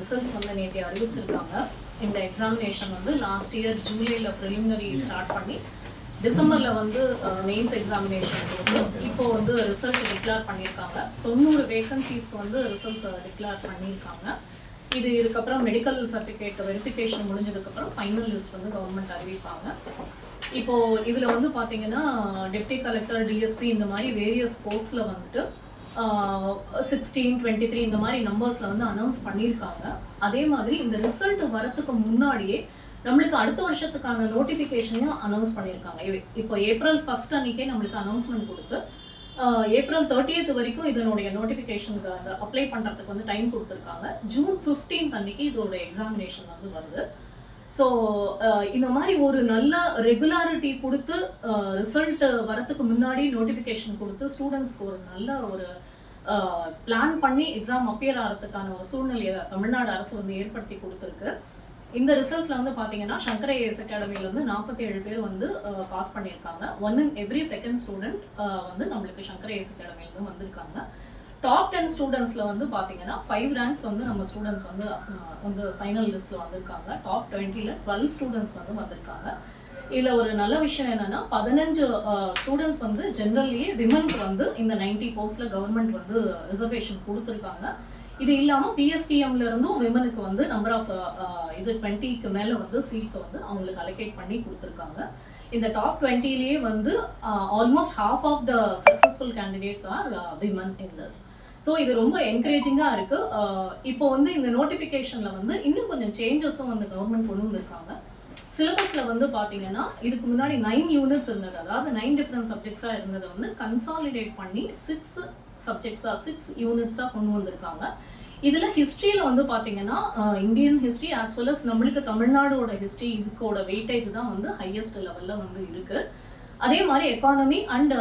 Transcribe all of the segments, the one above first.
Results வந்து நேற்று அறிவிச்சிருக்காங்க. இந்த எக்ஸாமினேஷன் வந்து லாஸ்ட் இயர் ஜூலையில் ப்ரிலிமினரி ஸ்டார்ட் பண்ணி டிசம்பரில் வந்து மெயின்ஸ் எக்ஸாமினேஷன் வந்து இப்போ வந்து ரிசல்ட் டிக்ளேர் பண்ணியிருக்காங்க. தொண்ணூறு வேகன்சிஸ்க்கு வந்து ரிசல்ட்ஸ் டிக்ளேர் பண்ணியிருக்காங்க. இது இதுக்கப்புறம் மெடிக்கல் சர்டிஃபிகேட் வெரிஃபிகேஷன் முடிஞ்சதுக்கப்புறம் ஃபைனல் லிஸ்ட் வந்து கவர்மெண்ட் அறிவிப்பாங்க. இப்போ இதில் வந்து பார்த்தீங்கன்னா டெப்டி கலெக்டர் டிஎஸ்பி இந்த மாதிரி வேரியஸ் போஸ்ட்ல வந்துட்டு சிக்ஸ்டீன் டுவெண்ட்டி த்ரீ இந்த மாதிரி நம்பர்ஸில் வந்து அனௌன்ஸ் பண்ணியிருக்காங்க. அதே மாதிரி இந்த ரிசல்ட் வரத்துக்கு முன்னாடியே நம்மளுக்கு அடுத்த வருஷத்துக்கான நோட்டிஃபிகேஷனையும் அனௌன்ஸ் பண்ணியிருக்காங்க. இப்போ ஏப்ரல் ஃபர்ஸ்ட் அன்னைக்கே நம்மளுக்கு அனௌன்ஸ்மெண்ட் கொடுத்து ஏப்ரல் தேர்ட்டியத் வரைக்கும் இதனுடைய நோட்டிஃபிகேஷனுக்கு அந்த அப்ளை பண்ணுறதுக்கு வந்து டைம் கொடுத்துருக்காங்க. ஜூன் 15th அன்னைக்கு இதோட எக்ஸாமினேஷன் வந்து வருது. ஸோ uh, இந்த மாதிரி ஒரு நல்ல ரெகுலாரிட்டி கொடுத்து uh, ரிசல்ட் வரத்துக்கு முன்னாடி நோட்டிஃபிகேஷன் கொடுத்து ஸ்டூடெண்ட்ஸ்க்கு ஒரு நல்ல ஒரு uh, பிளான் பண்ணி எக்ஸாம் அப்பியர் ஆகிறதுக்கான ஒரு சூழ்நிலையை தமிழ்நாடு அரசு வந்து ஏற்படுத்தி கொடுத்துருக்கு. இந்த ரிசல்ட்ஸில் வந்து பார்த்தீங்கன்னா சங்கர ஏஎஸ் அகாடமியிலேருந்து நாற்பத்தி ஏழு பேர் வந்து பாஸ் பண்ணியிருக்காங்க. One in every second student வந்து நம்மளுக்கு சங்கர ஏஎஸ் அகாடமியிலேருந்து வந்திருக்காங்க. டாப் டென் ஸ்டூடெண்ட்ஸில் வந்து பார்த்தீங்கன்னா ஃபைவ் ரேங்க்ஸ் வந்து நம்ம ஸ்டூடெண்ட்ஸ் வந்து வந்து ஃபைனல் லிஸ்ட்டில் வந்திருக்காங்க. டாப் டுவெண்ட்டியில் டுவெல் ஸ்டூடெண்ட்ஸ் வந்து வந்திருக்காங்க. இதில் ஒரு நல்ல விஷயம் என்னன்னா பதினஞ்சு ஸ்டூடெண்ட்ஸ் வந்து ஜென்ரல்லியே விமனுக்கு வந்து இந்த நைன்டி போஸ்டில் கவர்மெண்ட் வந்து ரிசர்வேஷன் கொடுத்துருக்காங்க. இது இல்லாமல் பிஎஸ்டிஎம்ல இருந்தும் விமனுக்கு வந்து நம்பர் ஆஃப் இது டுவெண்ட்டிக்கு மேலே வந்து சீட்ஸை வந்து அவங்களுக்கு அலோகேட் பண்ணி கொடுத்துருக்காங்க. இந்த டாப் டுவெண்ட்டிலேயே வந்து almost half of the successful candidates are women in this so இது ரொம்ப என்கரேஜிங்காக இருக்கு. இப்போ வந்து இந்த நோட்டிஃபிகேஷன்ல வந்து இன்னும் கொஞ்சம் சேஞ்சஸும் வந்து கவர்மெண்ட் கொண்டு வந்திருக்காங்க. சிலபஸ்ல வந்து பார்த்தீங்கன்னா இதுக்கு முன்னாடி நைன் யூனிட்ஸ் இருந்தது. அதாவது நைன் டிஃப்ரெண்ட் சப்ஜெக்ட்ஸாக இருந்ததை வந்து கன்சாலிடேட் பண்ணி சிக்ஸ் சப்ஜெக்ட்ஸாக சிக்ஸ் யூனிட்ஸாக கொண்டு வந்திருக்காங்க. இதில் ஹிஸ்ட்ரியில் வந்து பார்த்தீங்கன்னா Indian history as well as நம்மளுக்கு தமிழ்நாடோட ஹிஸ்ட்ரி இதுக்கோட வெயிட்டேஜ் தான் வந்து ஹையஸ்ட் லெவலில் வந்து இருக்குது அதே மாதிரி எக்கானமி அண்ட்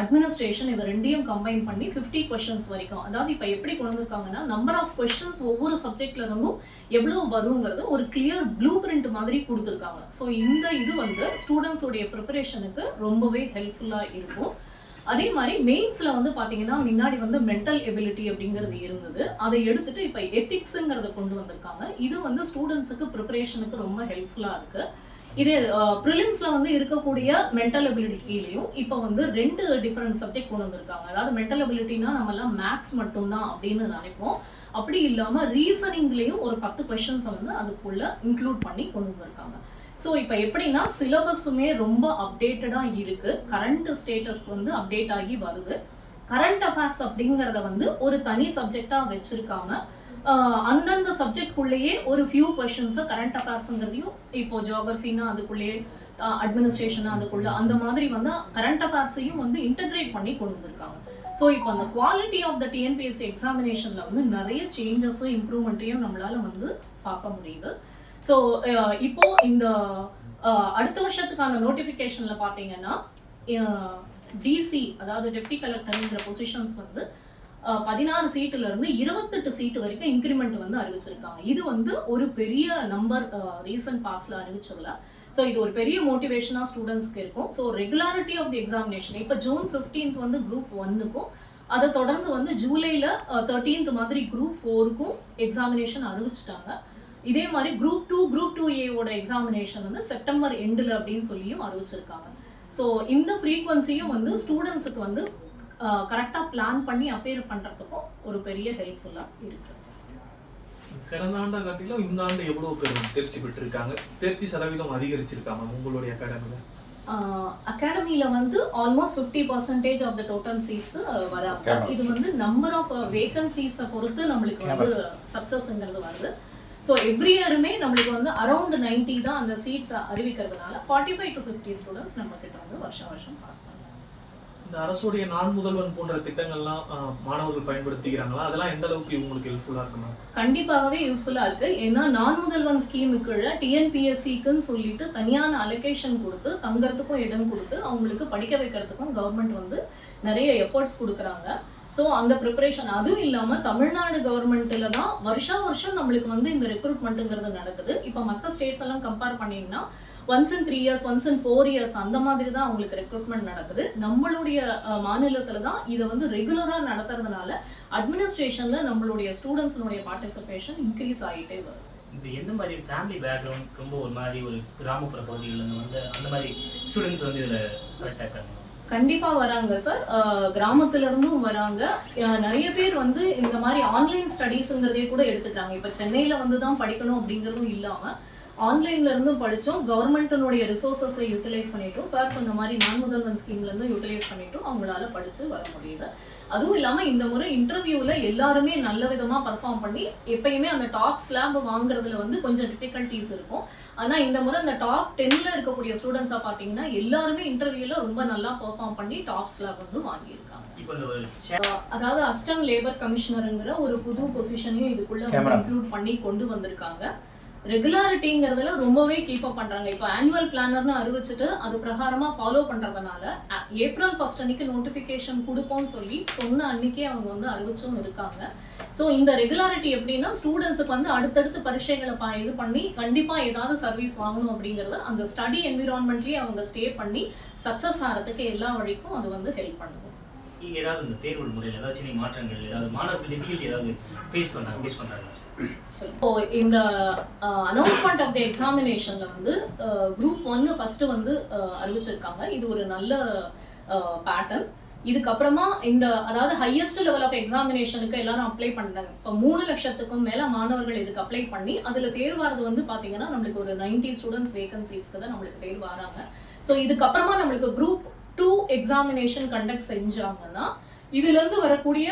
அட்மினிஸ்ட்ரேஷன் இது ரெண்டையும் கம்பைன் பண்ணி ஃபிஃப்டி கொஷின்ஸ் வரைக்கும். அதாவது இப்போ எப்படி கொண்டு நம்பர் ஆஃப் கொஷின்ஸ் ஒவ்வொரு சப்ஜெக்ட்ல இருந்தும் எவ்வளோ வருங்கிறது ஒரு கிளியர் ப்ளூ பிரிண்ட் மாதிரி கொடுத்துருக்காங்க. ஸோ இந்த இது வந்து ஸ்டூடெண்ட்ஸோடைய ப்ரிப்பரேஷனுக்கு ரொம்பவே ஹெல்ப்ஃபுல்லாக இருக்கும். அதே மாதிரி மெயின்ஸ்ல வந்து பாத்தீங்கன்னா முன்னாடி வந்து மென்டல் எபிலிட்டி அப்படிங்கிறது இருந்தது. அதை எடுத்துட்டு இப்போ எத்திக்ஸுங்கிறத கொண்டு வந்திருக்காங்க. இது வந்து ஸ்டூடெண்ட்ஸுக்கு ப்ரிப்பரேஷனுக்கு ரொம்ப ஹெல்ப்ஃபுல்லா இருக்கு. இதே ப்ரிலிம்ஸ்ல வந்து இருக்கக்கூடிய மென்டல் அபிலிட்டிலையும் இப்போ வந்து ரெண்டு டிஃப்ரெண்ட் சப்ஜெக்ட் கொண்டு வந்திருக்காங்க. அதாவது மென்டல் அபிலிட்டினா நம்ம எல்லாம் மேக்ஸ் மட்டும்தான் அப்படின்னு நினைப்போம். அப்படி இல்லாம ரீசனிங்லயும் ஒரு பத்து கொஷின்ஸை வந்து அதுக்குள்ள இன்க்ளூட் பண்ணி கொண்டு வந்திருக்காங்க. ஸோ இப்போ எப்படின்னா சிலபஸுமே ரொம்ப அப்டேட்டடாக இருக்குது கரண்ட் ஸ்டேட்டஸ்க்கு வந்து அப்டேட் ஆகி வருது. கரண்ட் அஃபேர்ஸ் அப்படிங்கிறத வந்து ஒரு தனி சப்ஜெக்டாக வச்சுருக்காங்க அந்தந்த சப்ஜெக்ட்குள்ளேயே ஒரு ஃபியூ கொஷின்ஸை கரண்ட் அஃபேர்ஸுங்கிறதையும் இப்போ ஜியாகிரஃபின்னா அதுக்குள்ளேயே அட்மினிஸ்ட்ரேஷனாக அதுக்குள்ள அந்த மாதிரி வந்து கரண்ட் அஃபேர்ஸையும் வந்து இன்டகிரேட் பண்ணி கொண்டு வந்திருக்காங்க. ஸோ இப்போ அந்த குவாலிட்டி ஆஃப் த டிஎன்பிஎஸ்சி எக்ஸாமினேஷனில் வந்து நிறைய சேஞ்சஸும் இம்ப்ரூவ்மெண்ட்டையும் நம்மளால வந்து பார்க்க முடியுது. ஸோ uh, இப்போ இந்த uh, அடுத்த வருஷத்துக்கான நோட்டிஃபிகேஷன்ல பார்த்தீங்கன்னா uh, டிசி அதாவது டெப்டி கலெக்டர்ங்கிற பொசிஷன்ஸ் வந்து பதினாறு சீட்டுல இருந்து இருபத்தெட்டு சீட்டு வரைக்கும் இன்க்ரிமெண்ட் வந்து அறிவிச்சிருக்காங்க. இது வந்து ஒரு பெரிய நம்பர் ரீசன்ட் பாஸ்ல அறிவிச்சதுல ஸோ இது ஒரு பெரிய மோட்டிவேஷனா ஸ்டூடெண்ட்ஸ்க்கு இருக்கும். So regularity of the examination இப்போ ஜூன் 15th வந்து குரூப் ஒன்னுக்கும் அதை தொடர்ந்து வந்து ஜூலைல தேர்ட்டீன்த் மாதிரி குரூப் ஃபோருக்கும் எக்ஸாமினேஷன் அறிவிச்சிட்டாங்க. இதே மாதிரி குரூப் டூ குரூப் டூ ஏவோட எக்ஸாமினேஷன் வந்து செப்டம்பர் எண்டில் அப்படின்னு சொல்லியும் அறிவிச்சிருக்காங்க. ஸோ இந்த ஃப்ரீக்வன்சியும் வந்து ஸ்டூடெண்ட்ஸுக்கு வந்து கரெக்டாக பிளான் பண்ணி அப்பேர் பண்ணுறதுக்கும் ஒரு பெரிய ஹெல்ப்ஃபுல்லாக இருக்கு. கடந்த ஆண்டை காட்டிலும் இந்த ஆண்டு எவ்வளவு பேர் தேர்ச்சி பெற்றிருக்காங்க? தேர்ச்சி சதவீதம் அதிகரிச்சிருக்காங்க உங்களுடைய அகாடமில அகாடமியில் வந்து almost fifty percentage of the total seats வராங்க. இது வந்து நம்பர் ஆஃப் வேகன்சிஸை பொறுத்து நம்மளுக்கு வந்து சக்ஸஸ்ங்கிறது வருது. ஸோ எவ்ரி இயருமே நம்மளுக்கு வந்து அரௌண்ட் 90 தான் அந்த seats அறிவிக்கிறதுனால forty five to fifty students நம்ம கிட்ட வந்து வருஷம் வருஷம் பாஸ் பண்ணுறாங்க இந்த அரசுடைய நான் முதல்வன் போன்ற திட்டங்கள்லாம் மாணவர்கள் பயன்படுத்திக்கிறாங்களா? அதெல்லாம் எந்த அளவுக்கு இவங்களுக்கு ஹெல்ப்ஃபுல்லா இருக்குமா? கண்டிப்பாகவே யூஸ்ஃபுல்லா இருக்கு. ஏன்னா நான் முதல்வன் ஸ்கீமுக்குள்ள டிஎன்பிஎஸ்சிக்குன்னு சொல்லிட்டு தனியான அலோகேஷன் கொடுத்து தங்கறதுக்கும் இடம் கொடுத்து அவங்களுக்கு படிக்க வைக்கிறதுக்கும் கவர்மெண்ட் வந்து நிறைய எஃபர்ட்ஸ் கொடுக்குறாங்க. ஸோ அந்த ப்ரிப்பரேஷன் அதுவும் இல்லாமல் தமிழ்நாடு கவர்மெண்ட்டில் தான் வருஷா வருஷம் நம்மளுக்கு வந்து இந்த ரெக்ரூட்மெண்ட்டுங்கிறது நடக்குது. இப்போ மற்ற ஸ்டேட்ஸ் எல்லாம் கம்பேர் பண்ணிங்கன்னா once in three years once in four years அந்த மாதிரி தான் அவங்களுக்கு ரெக்ரூட்மெண்ட் நடக்குது. நம்மளுடைய மாநிலத்தில் தான் இதை வந்து ரெகுலராக நடத்துறதுனால அட்மினிஸ்ட்ரேஷனில் நம்மளுடைய ஸ்டூடெண்ட்ஸினுடைய பார்ட்டிசிபேஷன் இன்க்ரீஸ் ஆகிட்டே வருது. இது எந்த மாதிரி ஃபேமிலி பேக்ரவுண்ட் ரொம்ப ஒரு மாதிரி ஒரு கிராமப்புற பகுதிகளில் வந்து அந்த மாதிரி ஸ்டூடெண்ட்ஸ் வந்து இதில் செலக்ட் ஆகிறாங்க கண்டிப்பா வராங்க சார் கிராமத்துல இருந்தும் வராங்க. நிறைய பேர் வந்து இந்த மாதிரி ஆன்லைன் ஸ்டடீஸ்ங்கிறதே கூட எடுத்துக்கிறாங்க. இப்ப சென்னையில வந்து தான் படிக்கணும் அப்படிங்கிறதும் இல்லாம ஆன்லைன்ல இருந்தும் படித்தோம் கவர்மெண்ட்டினுடைய ரிசோர்ஸஸை யூட்டிலைஸ் பண்ணிட்டோம். சார் சொன்ன மாதிரி நான் முதல்வன் ஸ்கீம்ல இருந்து யூட்டிலைஸ் பண்ணிட்டோம். அவங்களால படிச்சு வர முடியுது. அதுவும் இல்லாம இந்த முறை இன்டர்வியூல எல்லாருமே நல்ல விதமா பர்ஃபார்ம் பண்ணி எப்பயுமே அந்த டாப் ஸ்லாப் வாங்குறதுல வந்து கொஞ்சம் டிஃபிகல்ட்டிஸ் இருக்கும். ஆனா இந்த முறை அந்த டாப் டென்ல இருக்கக்கூடிய ஸ்டூடெண்ட்ஸா பாத்தீங்கன்னா எல்லாருமே இன்டர்வியூல ரொம்ப நல்லா பெர்ஃபார்ம் பண்ணி டாப் ஸ்லாப் வந்து வாங்கியிருக்காங்க. அதாவது அசிஸ்டன்ட் லேபர் கமிஷனருங்கிற ஒரு புது பொசிஷனையும் இதுக்குள்ள. இன்க்ளூட் பண்ணி கொண்டு வந்திருக்காங்க. ரெகுலாரிட்டிங்கிறதுல ரொம்பவே கீப் அப் பண்றாங்க. இப்போ ஆனுவல் பிளானர்னு அறிவிச்சுட்டு அது பிரகாரமா ஃபாலோ பண்றதுனால ஏப்ரல் ஃபர்ஸ்ட் அன்னைக்கு நோட்டிஃபிகேஷன் கொடுப்போம்னு சொல்லி சொன்ன அன்னைக்கே அவங்க வந்து அறிவிச்சும் இருக்காங்க. ஸோ இந்த ரெகுலாரிட்டி எப்படின்னா ஸ்டூடெண்ட்ஸுக்கு வந்து அடுத்தடுத்து பரீட்சைகளை பா இது பண்ணி கண்டிப்பாக ஏதாவது சர்வீஸ் வாங்கணும் அப்படிங்கறத அந்த ஸ்டடி என்விரான்மெண்ட்லயே அவங்க ஸ்டே பண்ணி சக்ஸஸ் ஆகிறதுக்கு எல்லா வழிக்கும் அது வந்து ஹெல்ப் பண்ணுது. ஏதாவது இந்த தேர்வு முறையில் ஏதாவது சின்ன மாற்றங்கள் ஏதாவது மாணவர்கள் ஏதாவது ஃபேஸ் பண்ணாங்க ஃபேஸ் பண்ணுறாங்க இப்போ இந்த அனௌன்ஸ்மெண்ட் ஆஃப் தி எக்ஸாமினேஷன்ல வந்து குரூப் ஒன்று ஃபஸ்ட்டு வந்து uh, அறிவிச்சிருக்காங்க. இது ஒரு நல்ல uh, பேட்டர்ன் இதுக்கப்புறமா இந்த அதாவது ஹையஸ்ட் லெவல் ஆஃப் எக்ஸாமினேஷனுக்கு எல்லாரும் அப்ளை பண்ணுறாங்க இப்போ மூணு லட்சத்துக்கும் மேலே மாணவர்கள் இதுக்கு அப்ளை பண்ணி அதில் தேர்வாகிறது வந்து பார்த்தீங்கன்னா நம்மளுக்கு ஒரு 90 ஸ்டூடெண்ட்ஸ் வேகன்சிஸ்க்கு தான் நம்மளுக்கு தேர்வாராங்க ஸோ இதுக்கப்புறமா நம்மளுக்கு குரூப் டூ எக்ஸாமினேஷன் கண்டக்ட் செஞ்சாங்கன்னா இதிலிருந்து வரக்கூடிய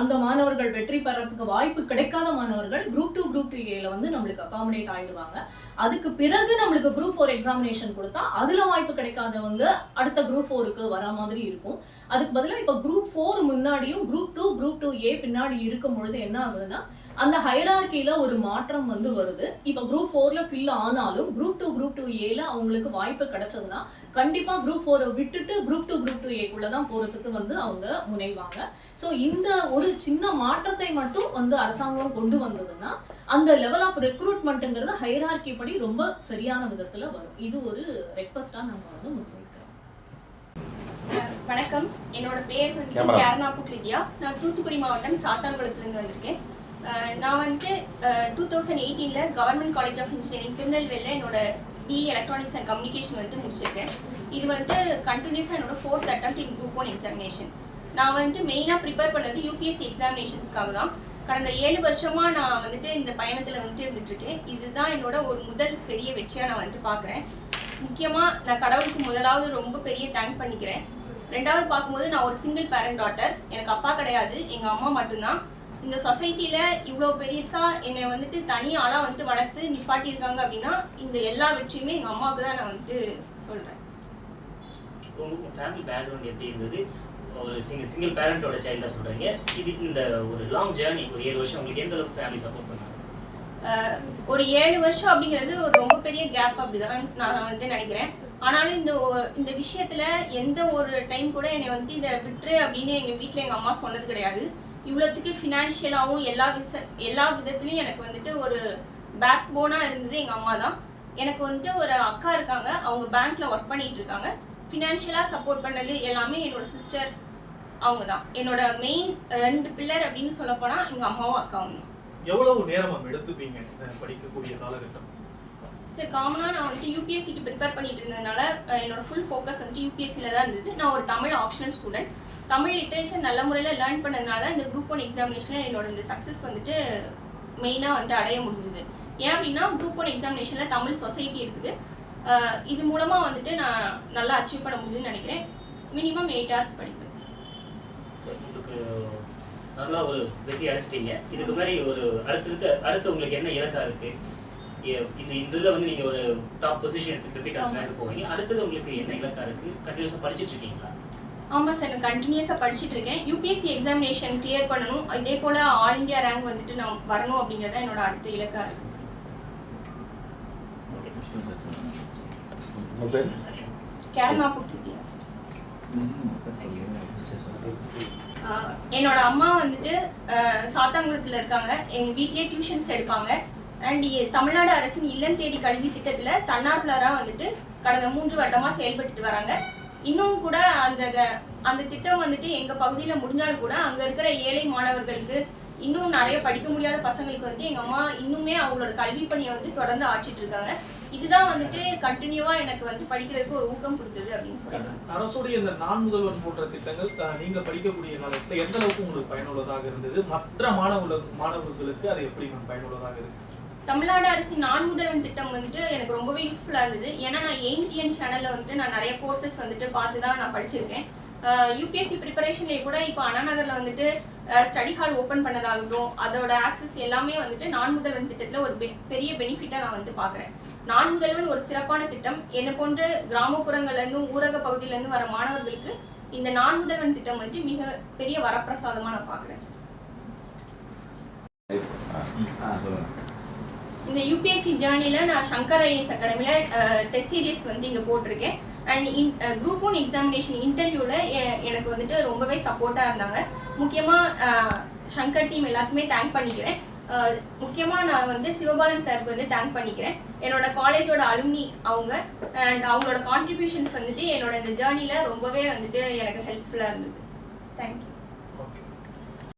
அந்த மாணவர்கள் வெற்றி பெறத்துக்கு வாய்ப்பு கிடைக்காத மாணவர்கள் குரூப் டூ குரூப் டூ ஏல வந்து நம்மளுக்கு அகாமடேட் ஆயிடுவாங்க. அதுக்கு பிறகு நம்மளுக்கு குரூப் ஃபோர் எக்ஸாமினேஷன் கொடுத்தா அதுல வாய்ப்பு கிடைக்காதவங்க அடுத்த குரூப் ஃபோருக்கு வர மாதிரி இருக்கும். அதுக்கு பதிலாக இப்போ குரூப் ஃபோர் முன்னாடியும் group two group two A பின்னாடி இருக்கும் பொழுது என்ன ஆகுதுன்னா அந்த ஹைரார்கில ஒரு மாற்றம் வந்து வருது. இப்ப குரூப் ஃபோர்ல ஃபில் ஆனாலும் குரூப் டூ குரூப் டூ ஏல அவங்களுக்கு வாய்ப்பு கிடைச்சதுன்னா கண்டிப்பா குரூப் ஃபோரை விட்டுட்டு குரூப் டூ குரூப் டூ ஏக்குள்ள தான் போறதுக்கு வந்து அவங்க முனைவாங்க. ஸோ இந்த ஒரு சின்ன மாற்றத்தை மட்டும் வந்து அரசாங்கம் கொண்டு வந்ததுன்னா அந்த லெவல் ஆஃப் ரெக்ரூட்மெண்ட்டுங்கிறது ஹைரார்கி படி ரொம்ப சரியான விதத்துல வரும். இது ஒரு ரெக்வஸ்டா நம்ம வந்து முன்வைக்கிறோம். வணக்கம். என்னோட பேர் வந்து. கேரனா புக்லிதியா நான் தூத்துக்குடி மாவட்டம் சாத்தான்குளத்துலேருந்து வந்திருக்கேன். நான் வந்துட்டு டூ தௌசண்ட் எயிட்டீனில் கவர்மெண்ட் காலேஜ் ஆஃப் இன்ஜினியரிங் திருநெல்வேலியில் என்னோட பிஇ எலக்ட்ரானிக்ஸ் அண்ட் கம்யூனிகேஷன் வந்து முடிச்சிருக்கேன். இது வந்துட்டு கண்டினியூஸாக என்னோட fourth attempt in group one examination நான் வந்துட்டு மெயினாக ப்ரிப்பேர் பண்ணது யூபிஎஸ்சி எக்ஸாமினேஷன்ஸ்க்காக தான். கடந்த ஏழு வருஷமாக நான் வந்துட்டு இந்த பயணத்தில் வந்துட்டு இருந்துட்டுருக்கேன். இதுதான் என்னோட ஒரு முதல் பெரிய வெற்றியாக நான் வந்துட்டு பார்க்குறேன் முக்கியமாக நான் கடவுளுக்கு முதலாவது ரொம்ப பெரிய தேங்க் பண்ணிக்கிறேன். ரெண்டாவது பார்க்கும்போது நான் ஒரு சிங்கிள் பேரண்ட் டாட்டர் எனக்கு அப்பா கிடையாது. எங்கள் அம்மா மட்டும்தான். இந்த சொசைட்டியில் இவ்வளோ பெருசாக என்னை வந்துட்டு தனி ஆளாக வந்துட்டு வளர்த்து நிப்பாட்டியிருக்காங்க அப்படின்னா இந்த எல்லா வெற்றியுமே எங்கள் அம்மாவுக்கு தான் நான் வந்துட்டு சொல்கிறேன் உங்கள் ஃபேமிலி பேக்ரவுண்ட் எப்படி இருந்தது? ஒரு சிங்கிள் சிங்கிள் பேரண்டோட சைல்டாக சொல்கிறீங்க இது இந்த ஒரு லாங் ஜேர்னி ஒரு ஏழு வருஷம் உங்களுக்கு எந்த அளவுக்கு ஃபேமிலி சப்போர்ட் பண்ணாங்க? ஒரு ஏழு வருஷம் அப்படிங்கிறது ஒரு ரொம்ப பெரிய கேப் அப்படிதான் நான் வந்துட்டு நினைக்கிறேன். ஆனாலும் இந்த இந்த விஷயத்துல எந்த ஒரு டைம் கூட என்னை வந்துட்டு இதை விட்டுரு அப்படின்னு எங்க வீட்ல எங்க அம்மா சொன்னது கிடையாது. இவ்வளோத்துக்கு ஃபினான்ஷியலாகவும் எல்லா வித எல்லா விதத்துலையும் எனக்கு வந்துட்டு ஒரு பேக் போனா இருந்தது எங்க அம்மா தான். எனக்கு வந்துட்டு ஒரு அக்கா இருக்காங்க அவங்க பேங்க்ல ஒர்க் பண்ணிட்டு இருக்காங்க. ஃபினான்ஷியலாக சப்போர்ட் பண்ணது எல்லாமே என்னோட சிஸ்டர் அவங்க தான். என்னோட மெயின் ரெண்டு பில்லர் அப்படின்னு சொல்ல போனா எங்க அம்மாவும் அக்காவும் எவ்வளவு நேரம் எடுத்துப்பீங்க படிக்கக்கூடிய காலகட்டம்? சரி காமனாக நான் வந்துட்டு யூபிஎஸ்சிக்கு ப்ரிப்பேர் பண்ணிட்டு இருந்ததுனால என்னோட ஃபுல் ஃபோக்கஸ் வந்துட்டு யூபிஎஸ்சியில் தான் இருந்தது. நான் ஒரு Tamil optional student Tamil literature நல்ல முறையில் லேர்ன் பண்ணதுனால இந்த குரூப் ஒன் எக்ஸாமினேஷனில் என்னோட இந்த சக்ஸஸ் வந்துட்டு மெயினாக வந்துட்டு அடைய முடிஞ்சுது. ஏன் அப்படின்னா குரூப் ஒன் எக்ஸாமினேஷனில் தமிழ் சொசைட்டி இருக்குது. இது மூலமாக வந்துட்டு நான் நல்லா அச்சீவ் பண்ண முடியுதுன்னு நினைக்கிறேன். மினிமம் எயிட் ஹவர்ஸ் படிப்பேன். சார் உங்களுக்கு நல்லா ஒரு வெற்றி அடைச்சிட்டீங்க. இதுக்கு முன்னாடி ஒரு அடுத்தடுத்த அடுத்து உங்களுக்கு என்ன இலக்கா இருக்கு? இந்த இதுல வந்து நீங்க ஒரு டாப் பொசிஷன் எடுத்து மேட்ச் போவீங்க. அடுத்தது உங்களுக்கு என்ன இலக்கா இருக்கு? கண்டினியூஸா படிச்சிட்டு இருக்கீங்களா? ஆமாம் சார் நான் கண்டினியூஸாக படிச்சுட்டு இருக்கேன். யூபிஎஸ்சி எக்ஸாமினேஷன் கிளியர் பண்ணணும். இதே போல் ஆல் இந்தியா ரேங்க் வந்துட்டு நான் வரணும் அப்படிங்கிறது என்னோட அடுத்த இலக்காக இருக்குது கேரளா போட்டிருக்கீங்க சார் என்னோட அம்மா வந்துட்டு ஆஹ் சாத்தான்குளத்தில் இருக்காங்க. எங்கள் வீட்லேயே டியூஷன்ஸ் எடுப்பாங்க. அண்ட் தமிழ்நாடு அரசின் இல்லம் தேடி கல்வி திட்டத்தில் தன்னார்வலராக வந்துட்டு கடந்த மூன்று வருடமாக செயல்பட்டுட்டு வராங்க. இன்னும் கூட அந்த க- அந்த திட்டம் வந்துட்டு எங்கள் பகுதியில் முடிஞ்சாலும் கூட அங்கே இருக்கிற ஏழை மாணவர்களுக்கு இன்னும் நிறைய படிக்க முடியாத பசங்களுக்கு வந்து எங்கள் அம்மா இன்னுமே அவங்களோட கல்வி பணியை வந்து தொடர்ந்து ஆட்சிட்டு இருக்காங்க. இதுதான் வந்துட்டு கண்டினியூவாக எனக்கு வந்து படிக்கிறதுக்கு ஒரு ஊக்கம் கொடுத்தது அப்படின்னு சொல்றாங்க அரசுடைய இந்த நான் முதல்வன் போன்ற திட்டங்கள் நீங்க படிக்கக்கூடிய காலத்துல எந்த அளவுக்கு உங்களுக்கு பயனுள்ளதாக இருந்தது? மற்ற மாணவர்களுக்கு மாணவர்களுக்கு அது எப்படி பயனுள்ளதாக இருக்கு? தமிழ்நாடு அரசின் நான் முதல்வன் திட்டம் வந்துட்டு எனக்கு ரொம்பவே யூஸ்ஃபுல்லாக இருந்தது. ஏன்னா நான் எயின்டிஎன் சேனலில் வந்துட்டு நான் நிறைய கோர்சஸ் வந்துட்டு பார்த்து தான் நான் படிச்சிருக்கேன். யூபிஎஸ்சி ப்ரிப்பரேஷன்லேயே கூட இப்போ அண்ணாநகரில் வந்துட்டு ஸ்டடி ஹால் ஓப்பன் பண்ணதாகட்டும் அதோட ஆக்சஸ் எல்லாமே வந்துட்டு நான் முதல்வன் திட்டத்தில் ஒரு பெ- பெரிய பெனிஃபிட்டாக நான் வந்து பார்க்குறேன். நான் முதல்வன் ஒரு சிறப்பான திட்டம். என்னை போன்ற கிராமப்புறங்கள்லேருந்தும் ஊரக பகுதியிலேருந்து வர மாணவர்களுக்கு இந்த நான் முதல்வன் திட்டம் வந்து மிக பெரிய வரப்பிரசாதமாக நான் பார்க்குறேன் சார் இந்த யூபிஎஸ்சி ஜேர்னியில் நான் சங்கர் ஐஎஸ் அகாடமியில் டெஸ்ட் சீரிஸ் வந்து இங்கே போட்டிருக்கேன். And in group one examination இன்டர்வியூவில் எனக்கு வந்துட்டு ரொம்பவே சப்போர்ட்டாக இருந்தாங்க. முக்கியமாக சங்கர் டீம் எல்லாத்துக்குமே தேங்க் பண்ணிக்கிறேன். முக்கியமாக நான் வந்து சிவபாலன் சாருக்கு வந்து தேங்க் பண்ணிக்கிறேன். என்னோட காலேஜோட அலுமினி அவங்க அண்ட் அவங்களோட கான்ட்ரிபியூஷன்ஸ் வந்துட்டு என்னோட இந்த ஜேர்னியில் ரொம்பவே வந்துட்டு எனக்கு ஹெல்ப்ஃபுல்லாக இருந்தது. தேங்க்யூ